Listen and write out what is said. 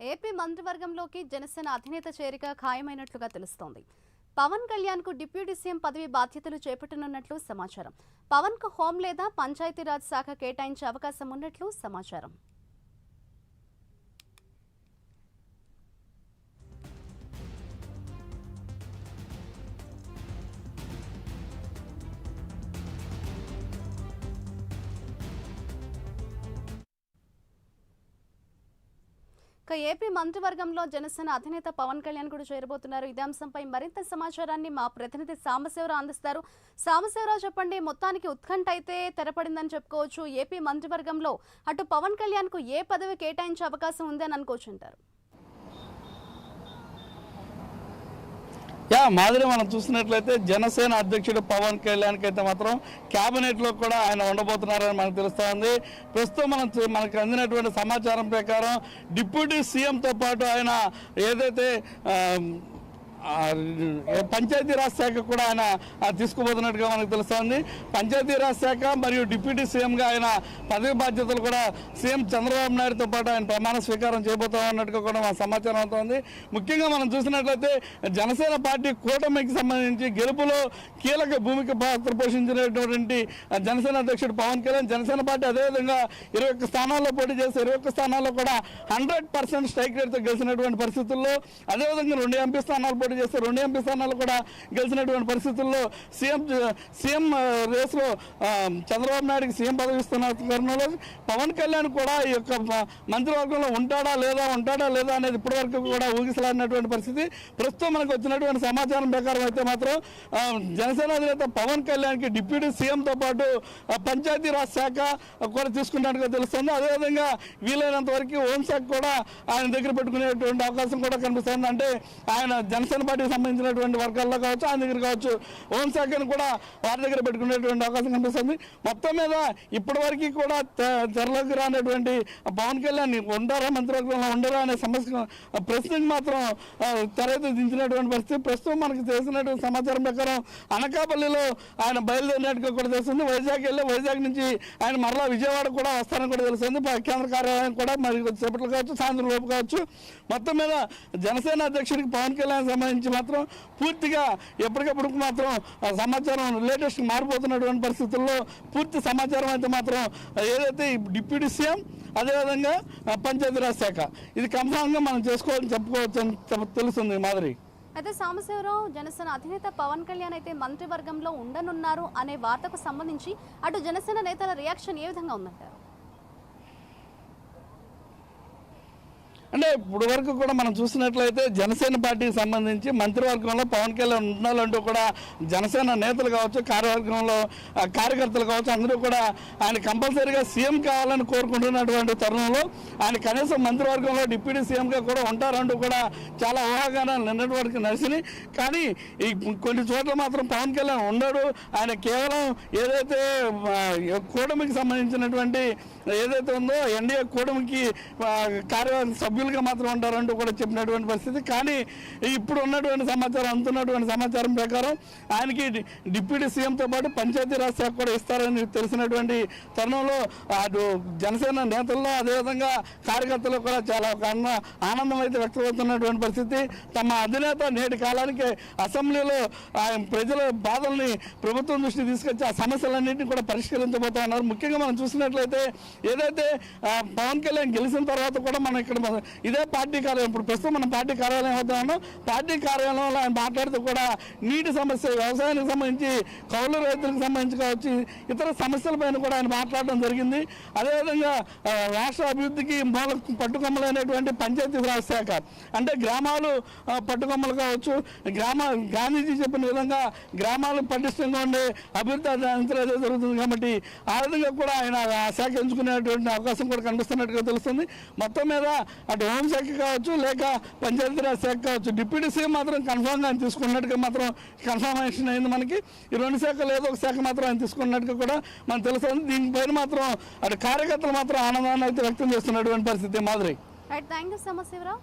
AP మంత్రివర్గంలోకి Janasena అధినేత చేరిక ఖాయమైనట్లుగా తెలుస్తోంది. పవన్ కళ్యాణ్కు డిప్యూటీ సీఎం పదవి బాధ్యతలు చేపట్టనున్నట్లు సమాచారం. పవన్కు హోం లేదా పంచాయతీరాజ్ శాఖ కేటాయించే అవకాశం ఉన్నట్లు సమాచారం. ఇక ఏపీ మంత్రివర్గంలో జనసేన అధినేత పవన్ కళ్యాణ్ కూడా చేరబోతున్నారు. ఇదే అంశంపై మరింత సమాచారాన్ని మా ప్రతినిధి సాంబశివరావు అందిస్తారు. సాంబశివరావు చెప్పండి మొత్తానికి ఉత్కంఠ అయితే తెరపడిందని చెప్పుకోవచ్చు. ఏపీ మంత్రివర్గంలో అటు పవన్ కళ్యాణ్కు ఏ పదవి కేటాయించే అవకాశం ఉంది అని యా మాదిరి మనం చూసినట్లయితే జనసేన అధ్యక్షుడు పవన్ కళ్యాణ్కి అయితే మాత్రం క్యాబినెట్లో కూడా ఆయన ఉండబోతున్నారని మనకు తెలుస్తోంది. ప్రస్తుతం మనం మనకు అందినటువంటి సమాచారం ప్రకారం డిప్యూటీ సీఎంతో పాటు ఆయన ఏదైతే పంచాయతీరాజ్ శాఖ కూడా ఆయన తీసుకుపోతున్నట్టుగా మనకు తెలుస్తోంది. పంచాయతీరాజ్ శాఖ మరియు డిప్యూటీ సీఎంగా ఆయన పదవి బాధ్యతలు కూడా సీఎం చంద్రబాబు నాయుడుతో పాటు ఆయన ప్రమాణ స్వీకారం చేయబోతా ఉన్నట్టుగా కూడా మన సమాచారం అవుతోంది. ముఖ్యంగా మనం చూసినట్లయితే జనసేన పార్టీ కూటమికి సంబంధించి గెలుపులో కీలక భూమిక పాత్ర పోషించినటువంటి జనసేన అధ్యక్షుడు పవన్ కళ్యాణ్ జనసేన పార్టీ అదేవిధంగా ఇరవై ఒక్క స్థానాల్లో పోటీ చేసి ఇరవై ఒక్క స్థానాల్లో కూడా హండ్రెడ్ పర్సెంట్ స్ట్రైక్ రేట్తో గెలిచినటువంటి పరిస్థితుల్లో అదేవిధంగా రెండు ఎంపీ స్థానాలు పోటీ చేస్తే రెండు ఎంపీ స్థానాలు కూడా గెలిచినటువంటి పరిస్థితుల్లో సీఎం సీఎం రేసులో చంద్రబాబు నాయుడుకి సీఎం పదవి ఇస్తున్న తరుణంలో పవన్ కళ్యాణ్ కూడా ఈ యొక్క మంత్రివర్గంలో ఉంటాడా లేదా ఉంటాడా లేదా అనేది ఇప్పటివరకు కూడా ఊగిసలాడినటువంటి పరిస్థితి. ప్రస్తుతం మనకు వచ్చినటువంటి సమాచారం ప్రకారం అయితే మాత్రం జనసేన అధినేత పవన్ కళ్యాణ్కి డిప్యూటీ సీఎంతో పాటు పంచాయతీ పంచాయతీరాజ్ శాఖ కూడా తీసుకున్నట్టుగా తెలుస్తుంది. అదేవిధంగా వీలైనంత వరకు హోంశాఖ కూడా ఆయన దగ్గర పెట్టుకునేటువంటి అవకాశం కూడా కనిపిస్తుంది. అంటే ఆయన జనసేన పార్టీకి సంబంధించినటువంటి వర్గాల్లో కావచ్చు ఆయన దగ్గర కావచ్చు హోంశాఖను కూడా వారి దగ్గర పెట్టుకునేటువంటి అవకాశం కనిపిస్తుంది. మొత్తం మీద ఇప్పటి వరకు కూడా తెరలోకి రానటువంటి పవన్ కళ్యాణ్ ఉండరా మంత్రివర్గంలో ఉండరా అనే సమస్య ప్రశ్నకి మాత్రం తెరైతే దించినటువంటి పరిస్థితి ప్రస్తుతం మనకు తెలిసినటువంటి సమాచారం ప్రకారం అనకాపల్లిలో ఆయన బయలుదేరినట్టుగా కూడా తెలుస్తుంది. వైజాగ్ వెళ్ళి వైజాగ్ నుంచి ఆయన మరలా విజయవాడ కూడా వస్తారని కూడా తెలుస్తుంది. కేంద్ర కార్యాలయం కూడా మరి కొద్దిసేపట్లో కావచ్చు సాయంత్రం లోపు కావచ్చు. మొత్తం మీద జనసేన అధ్యక్షుడికి పవన్ కళ్యాణ్ సంబంధించి మాత్రం పూర్తిగా ఎప్పటికప్పుడు మాత్రం సమాచారం లేటెస్ట్ మారిపోతున్నటువంటి పరిస్థితుల్లో పూర్తి సమాచారం అయితే మాత్రం ఏదైతే డిప్యూటీ సీఎం అదేవిధంగా పంచాయతీరాజ్ శాఖ. ఇది కన్ఫామ్గా మనం చేసుకోవాలని చెప్పుకోవచ్చు తెలుస్తుంది మాదిరి. అయితే సాంబశివరావు జనసేన అధినేత పవన్ కళ్యాణ్ అయితే మంత్రివర్గంలో ఉండనున్నారు అనే వార్తకు సంబంధించి అటు జనసేన నేతల రియాక్షన్ ఏ విధంగా ఉందంటారు? అంటే ఇప్పుడు వరకు కూడా మనం చూసినట్లయితే జనసేన పార్టీకి సంబంధించి మంత్రివర్గంలో పవన్ కళ్యాణ్ ఉండాలంటూ కూడా జనసేన నేతలు కావచ్చు కార్యవర్గంలో కార్యకర్తలు కావచ్చు అందరూ కూడా ఆయన కంపల్సరీగా సీఎం కావాలని కోరుకుంటున్నటువంటి తరుణంలో ఆయన కనీసం మంత్రివర్గంలో డిప్యూటీ సీఎంగా కూడా ఉంటారంటూ కూడా చాలా ఊహాగానాలు నిన్నటి వరకు నడిచినాయి. కానీ ఈ కొన్ని చోట్ల మాత్రం పవన్ కళ్యాణ్ ఉండడు. ఆయన కేవలం ఏదైతే కూటమికి సంబంధించినటువంటి ఏదైతే ఉందో ఎన్డీఏ కూటమికి కార్యవర్గ సభ్యులు సభ్యులుగా మాత్రం ఉంటారంటూ కూడా చెప్పినటువంటి పరిస్థితి. కానీ ఇప్పుడు ఉన్నటువంటి సమాచారం అందుతున్నటువంటి సమాచారం ప్రకారం ఆయనకి డి- డిప్యూటీ సీఎంతో పాటు పంచాయతీరాజ్ శాఖ కూడా ఇస్తారని తెలిసినటువంటి తరుణంలో అటు జనసేన నేతల్లో అదేవిధంగా కార్యకర్తలు కూడా చాలా ఒక ఆనందం అయితే వ్యక్తమవుతున్నటువంటి పరిస్థితి. తమ అధినేత నేటి కాలానికి అసెంబ్లీలో ఆయన ప్రజల బాధల్ని ప్రభుత్వం దృష్టికి తీసుకొచ్చి ఆ సమస్యలన్నింటినీ కూడా పరిష్కరించబోతా ఉన్నారు. ముఖ్యంగా మనం చూసినట్లయితే ఏదైతే పవన్ కళ్యాణ్ గెలిచిన తర్వాత కూడా మనం ఇక్కడ మన- ఇదే పార్టీ కార్యాలయం. ఇప్పుడు ప్రస్తుతం మన పార్టీ కార్యాలయం అవుతున్నాము పార్టీ కార్యాలయంలో ఆయన మాట్లాడుతూ కూడా నీటి సమస్య వ్యవసాయానికి సంబంధించి కౌలు రైతులకు సంబంధించి కావచ్చు ఇతర సమస్యలపైన కూడా ఆయన మాట్లాడడం జరిగింది. అదేవిధంగా రాష్ట్ర అభివృద్ధికి మూల పట్టుకొమ్మలైనటువంటి పంచాయతీ రాజ్ శాఖ అంటే గ్రామాలు పట్టుకొమ్మలు కావచ్చు గ్రామ గాంధీజీ చెప్పిన విధంగా గ్రామాలు పటిష్టంగా ఉండే అభివృద్ధి అంతరం జరుగుతుంది కాబట్టి ఆ విధంగా కూడా ఆయన ఆ శాఖ ఎంచుకునేటువంటి అవకాశం కూడా కనిపిస్తున్నట్టుగా తెలుస్తుంది. మొత్తం మీద అటు హోంశాఖ కావచ్చు లేక పంచాయతీరాజ్ శాఖ కావచ్చు డిప్యూటీ సీఎం మాత్రం కన్ఫామ్గా ఆయన తీసుకున్నట్టుగా మాత్రం కన్ఫర్మేషన్ అయింది మనకి. ఈ రెండు శాఖలు ఏదో ఒక శాఖ మాత్రం ఆయన తీసుకున్నట్టుగా కూడా మనం తెలుస్తుంది. దీనిపైన మాత్రం అటు కార్యకర్తలు మాత్రం ఆనందాన్ని అయితే వ్యక్తం చేస్తున్నటువంటి పరిస్థితి మాదిరి. Thank you Sambasivarao